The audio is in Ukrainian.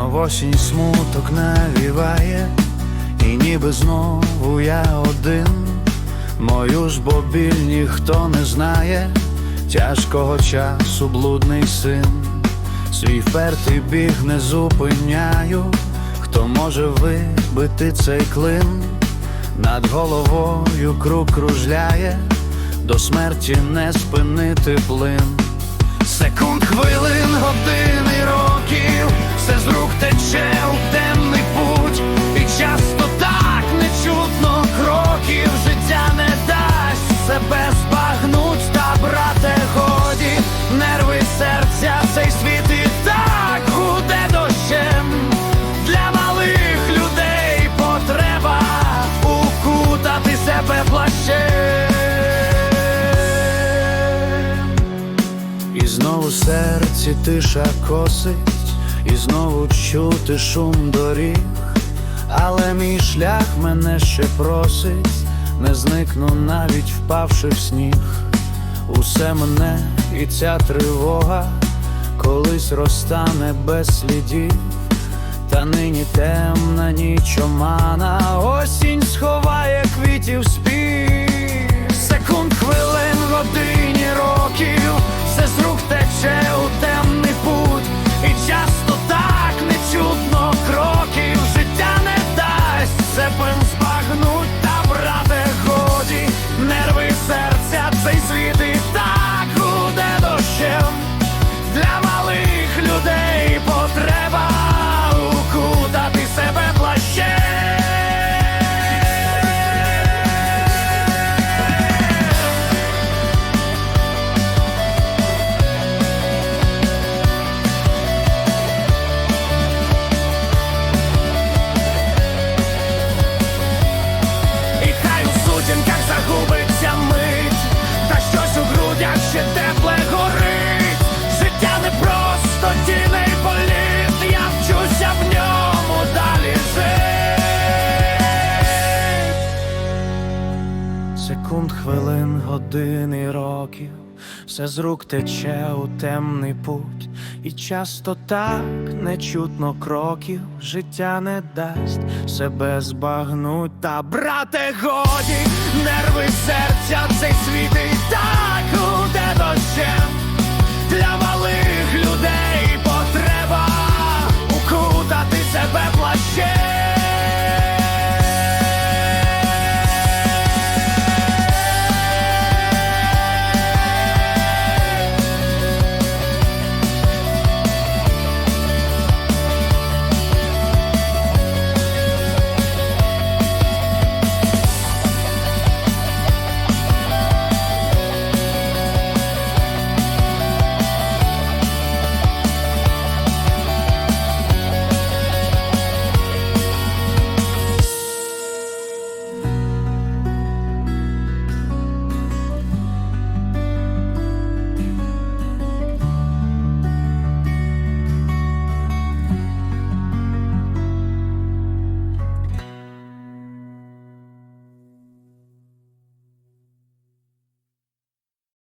осінь смуток навіває, і ніби знову я один, мою ж бо біль ніхто не знає, тяжкого часу блудний син, свій впертий біг не зупиняю, хто може вибити цей клин, над головою круг кружляє, до смерті не спинити плин. Секунд, хвилин, годин серці тиша косить, і знову чути шум доріг, але мій шлях мене ще просить, не зникну навіть впавши в сніг. Усе мене і ця тривога колись розтане без слідів, та нині темна ніч омана, осінь сховає квітів спів, серця, цей хвилин, годин і років, все з рук тече у темний путь, і часто так нечутно кроків, життя не дасть себе збагнуть. Та брате, годі, нерви серця, цей світ